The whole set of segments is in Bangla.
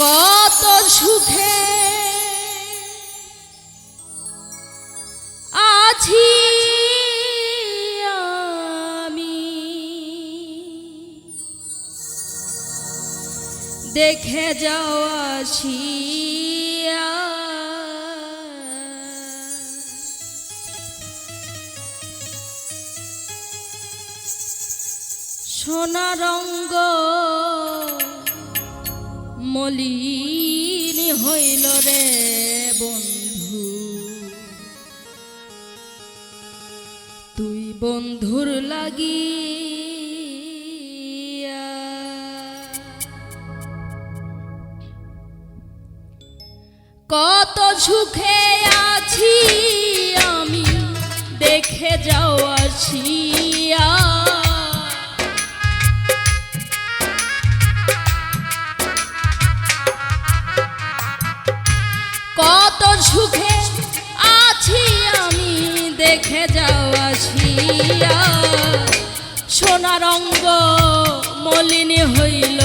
কত সুখে আছি আমি। দেখে যাওয়া সোনা সোনারঙ্গ মলিন হইল রে বন্ধু। তুই বন্ধুর লাগি কত সুখে আছি আমি দেখে যাও আছি সোনারঙ্গ মলিনী হইল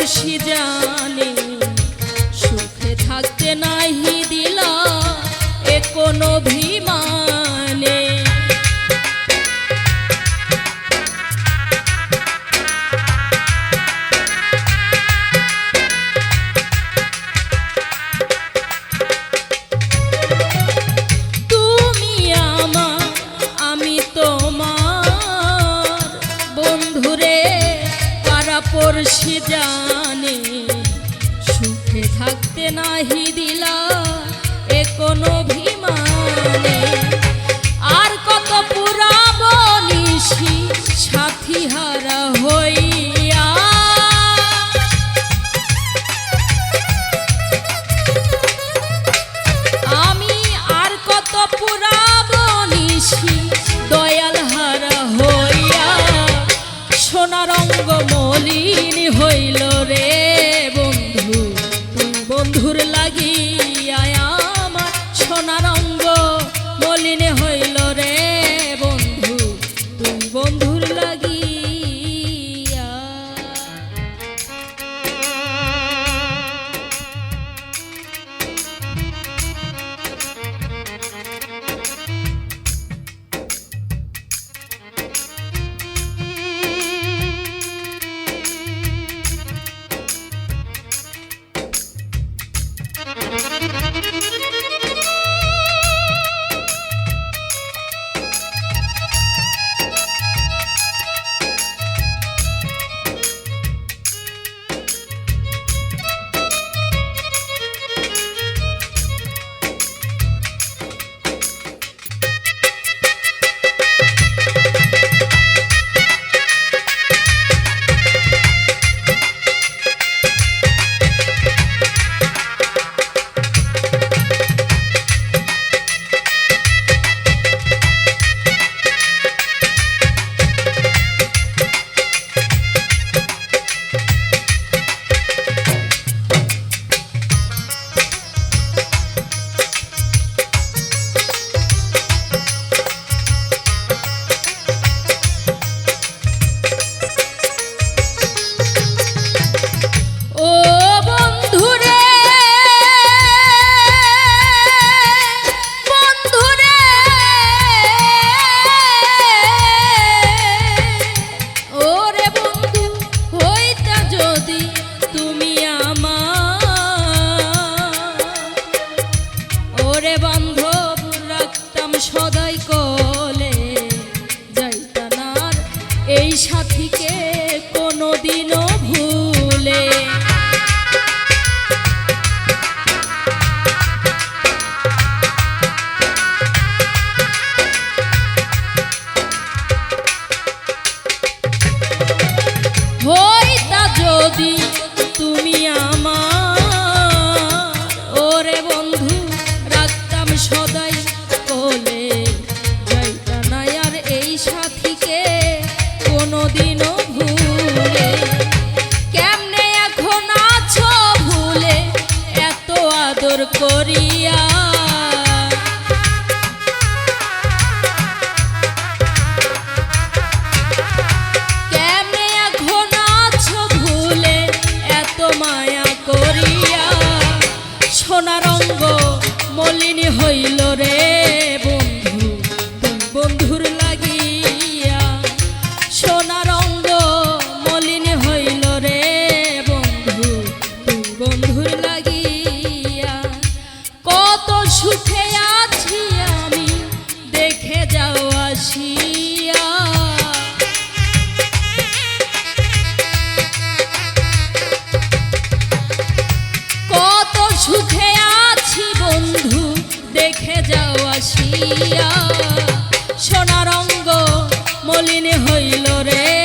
মুর্শিদা Vamos. করিয়া সোনারঙ্গ মলিনী হইল রে। মলিন হইল রে।